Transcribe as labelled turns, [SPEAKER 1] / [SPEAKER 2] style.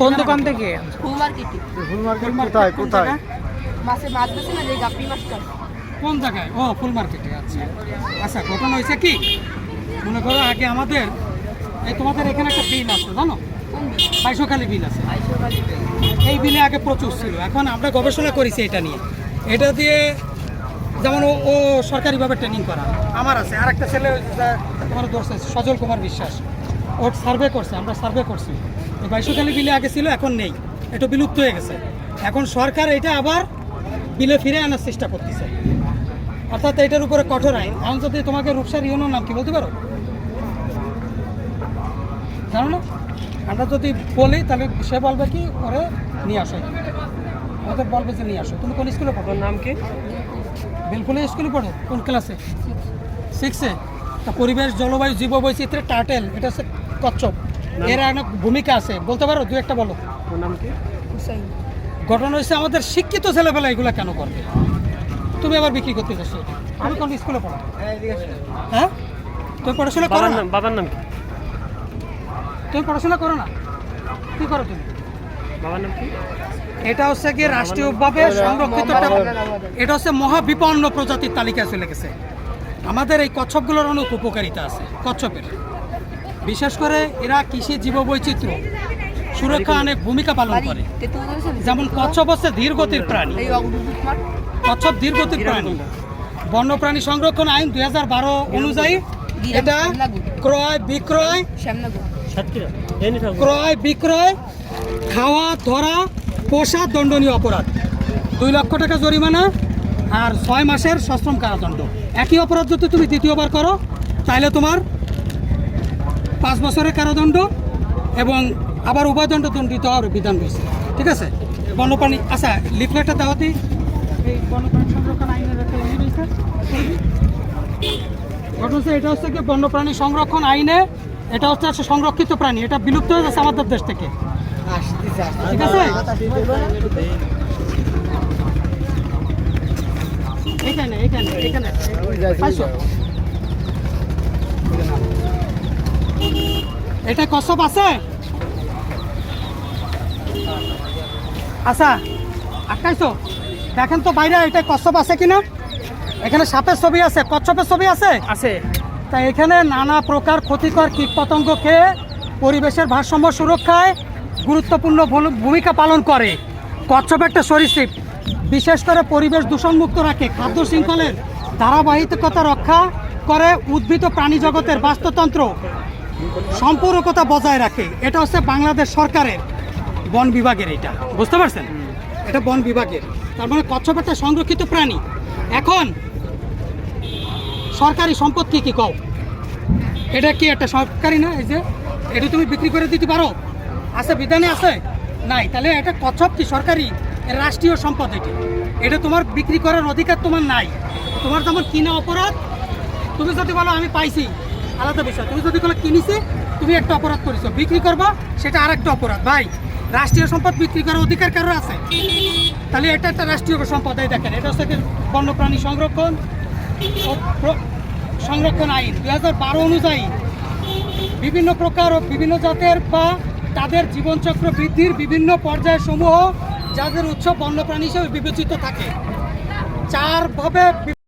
[SPEAKER 1] কোন দোকান থেকে?
[SPEAKER 2] ফুল মার্কেটে
[SPEAKER 3] ফুল মার্কেট কোথায়? কোথায়
[SPEAKER 2] মাছে মাছ বেছে না যে গাপ্পি মাছটা
[SPEAKER 4] কোন জায়গায়? ও ফুল মার্কেটে আচ্ছা। আচ্ছা ঘটনা হয়েছে কি? মনে করো আগে আমাদের এই তোমাদের এখানে একটা বিল আছে জানো?
[SPEAKER 2] কোন বিল?
[SPEAKER 4] আছে।
[SPEAKER 2] আইসো খালি বিল।
[SPEAKER 4] এই বিলে আগে প্রচুর ছিল। এখন আমরা গবেষণা করেছি এটা নিয়ে। এটা দিয়ে যেমন ও ও সরকারিভাবে ট্রেনিং করা। আমার আছে। আর একটা ছেলে তোমার দোষ আছে সজল কুমার বিশ্বাস। ওর সার্ভে করছে আমরা সার্ভে করছি। এই বাইশখালী বিলে আগে ছিল এখন নেই। এটা বিলুপ্ত হয়ে গেছে। এখন সরকার এটা আবার বিলে ফিরে আনার চেষ্টা করতেছে। অর্থাৎ এটার উপরে কঠোর আইন। এখন যদি তোমাকে রূপসার ইউনোর নাম কি বলতে পারো? জানো না? আমরা যদি বলি তাহলে সে বলবে কি ওরে নিয়ে আসো। ওদের বলবে যে নিয়ে আসো। তুমি কোন স্কুলে পড়ো? নাম কি? বিলকুল স্কুলে পড়ো? কোন ক্লাসে? সিক্সে তা পরিবেশ জলবায়ু জীব বৈচিত্র্যের টার্টেল এটা হচ্ছে কচ্ছপ। এর অনেক ভূমিকা আছে। বলতে পারো? দু একটা বলো।
[SPEAKER 3] নাম কি?
[SPEAKER 4] ঘটনা হচ্ছে আমাদের শিক্ষিত ছেলেপেলা এগুলো কেন করবে? তুমি আবার বিক্রি করতে চাচ্ছ আমি কোন স্কুলে পড়ো? হ্যাঁ? তুমি পড়াশোনা করো না?
[SPEAKER 1] বাবার নাম কি?
[SPEAKER 4] তুমি পড়াশোনা করো না? কি করো তুমি?
[SPEAKER 1] বাবার নাম কি?
[SPEAKER 4] এটা হচ্ছে কি রাষ্ট্রীয়ভাবে সংরক্ষিত এটা হচ্ছে মহাবিপন্ন প্রজাতির তালিকায় চলে গেছে। আমাদের এই কচ্ছপগুলোর অনেক উপকারিতা আছে কচ্ছপের। বিশেষ করে এরা কৃষি জীববৈচিত্র্য, সুরক্ষা অনেক ভূমিকা পালন করে। যেমন কচ্ছপ হচ্ছে ধীরগতির প্রাণী, কচ্ছপ ধীরগতির প্রাণী, বন্যপ্রাণী সংরক্ষণ আইন দু হাজার বারো অনুযায়ী এটা ক্রয়, বিক্রয় ক্রয়, বিক্রয়, খাওয়া, ধরা, পোষা দণ্ডনীয় অপরাধ। দুই লক্ষ টাকা জরিমানা আর ছয় মাসের সশ্রম কারাদণ্ড। একই অপরাধ যদি তুমি দ্বিতীয়বার করো, তাহলে তোমার পাঁচ বছরের কারাদণ্ড এবং আবার উভয়দণ্ড দণ্ডিত হওয়ার বিধান রয়েছে। ঠিক আছে? বন্যপ্রাণী আচ্ছা লিফলেটটা দেওয়া দিই এই বন্যপ্রাণী সংরক্ষণ আইনের একটা রয়েছে। ঘটনা এটা হচ্ছে কি বন্যপ্রাণী সংরক্ষণ আইনে এটা হচ্ছে সংরক্ষিত প্রাণী। এটা বিলুপ্ত হয়ে যাচ্ছে আমাদের দেশ থেকে। ঠিক আছে? এখানে এখানে এখানে? এটা কসব আছে? আচ্ছা আটকাইছো দেখেন তো বাইরে এটা কচ্ছপ আছে কিনা? এখানে সাপের ছবি আছে কচ্ছপের ছবি আছে?
[SPEAKER 1] আছে।
[SPEAKER 4] তা এখানে নানা প্রকার ক্ষতিকর কীটপতঙ্গ খেয়ে পরিবেশের ভারসাম্য সুরক্ষায় গুরুত্বপূর্ণ ভূমিকা পালন করে। কচ্ছপ একটা সরীসৃপ। বিশেষ করে পরিবেশ দূষণমুক্ত রাখে খাদ্য শৃঙ্খলের ধারাবাহিকতা রক্ষা করে উদ্ভিদ ও প্রাণী জগতের বাস্তুতন্ত্র। সম্পূরকতা বজায় রাখে। এটা হচ্ছে বাংলাদেশ সরকারের বন বিভাগের এটা। বুঝতে পারছেন? এটা বন বিভাগের। তার মানে কচ্ছপ একটা সংরক্ষিত প্রাণী। এখন সরকারি সম্পদ কি কি কও? এটা কি একটা সরকারি না? এই যে, এটা তুমি বিক্রি করে দিতে পারো? আছে, বিধানে আছে? নাই। তাহলে এটা কচ্ছপ কি সরকারি? রাষ্ট্রীয় সম্পদ এটি। এটা তোমার বিক্রি করার অধিকার তোমার নাই। তোমার যেমন কিনা অপরাধ, তুমি যদি বলো আমি পাইছি আলাদা বিষয়। তুমি যদি বলো কিনিছি, তুমি একটা অপরাধ করেছ। বিক্রি করবা, সেটা আর একটা অপরাধ। ভাই, রাষ্ট্রীয় সম্পদ বিক্রি করার অধিকার কারও আছে? তাহলে এটা একটা রাষ্ট্রীয় সম্পদ, এই দেখেন। এটা হচ্ছে বন্যপ্রাণী সংরক্ষণ সংরক্ষণ আইন। দুই হাজার বারো অনুযায়ী বিভিন্ন প্রকার ও বিভিন্ন জাতের বা তাদের জীবনচক্র বৃদ্ধির বিভিন্ন পর্যায় সমূহ যাদের উৎস বন্যপ্রাণী হিসেবে বিবেচিত থাকে। চারভাবে